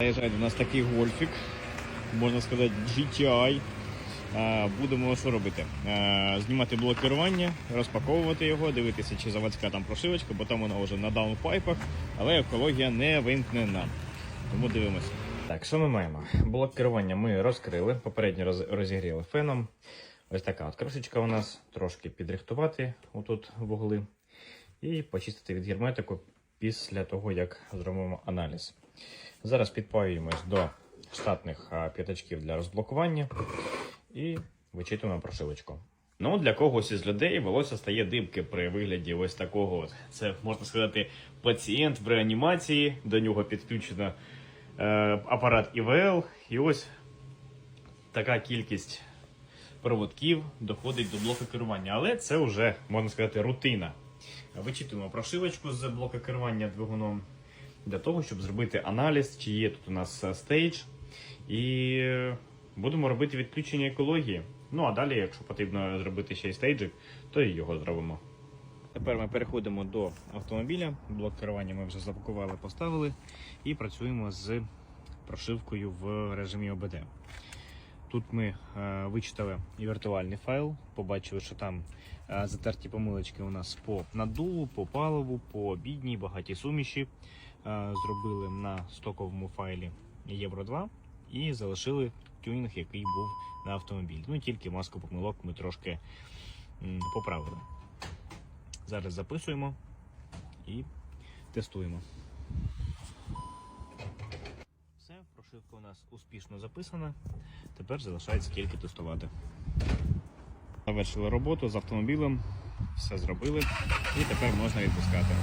Заїжджає до нас такий гольфік, можна сказати, GTI. Будемо що робити? Знімати блок керування, розпаковувати його, дивитися, чи заводська там прошивочка, бо там вона вже на даунпайпах, але екологія не вимкнена. Тому дивимося. Так, що ми маємо? Блок керування ми розкрили, попередньо роз- розігріли феном. Ось така от кришечка у нас, трошки підрихтувати отут вугли і почистити від герметику після того, як зробимо аналіз. Зараз підпаюємось до штатних п'ятачків для розблокування і вичитуємо прошивочку. Ну, для когось із людей волосся стає дибки при вигляді ось такого. Це можна сказати, пацієнт в реанімації. До нього підключено е, апарат ІВЛ. І ось така кількість проводків доходить до блоку керування. Але це вже можна сказати рутина. Вичитуємо прошивочку з блока керування двигуном для того, щоб зробити аналіз, чи є тут у нас е, стейдж, і будемо робити відключення екології. Ну а далі, якщо потрібно зробити ще й стейджик, то і його зробимо. Тепер ми переходимо до автомобіля. Блок керування ми вже запакували, поставили і працюємо з прошивкою в режимі ОБД. Тут ми е, вичитали і віртуальний файл, побачили, що там е, затерті помилочки у нас по наддуву, по паливу, по бідній, багатій суміші. Е, зробили на стоковому файлі Євро 2 і залишили тюнінг, який був на автомобілі. Ну тільки маску помилок ми трошки поправили. Зараз записуємо і тестуємо. Прошивка у нас успішно записана. Тепер залишається тільки тестувати. Завершили роботу з автомобілем, все зробили і тепер можна відпускати.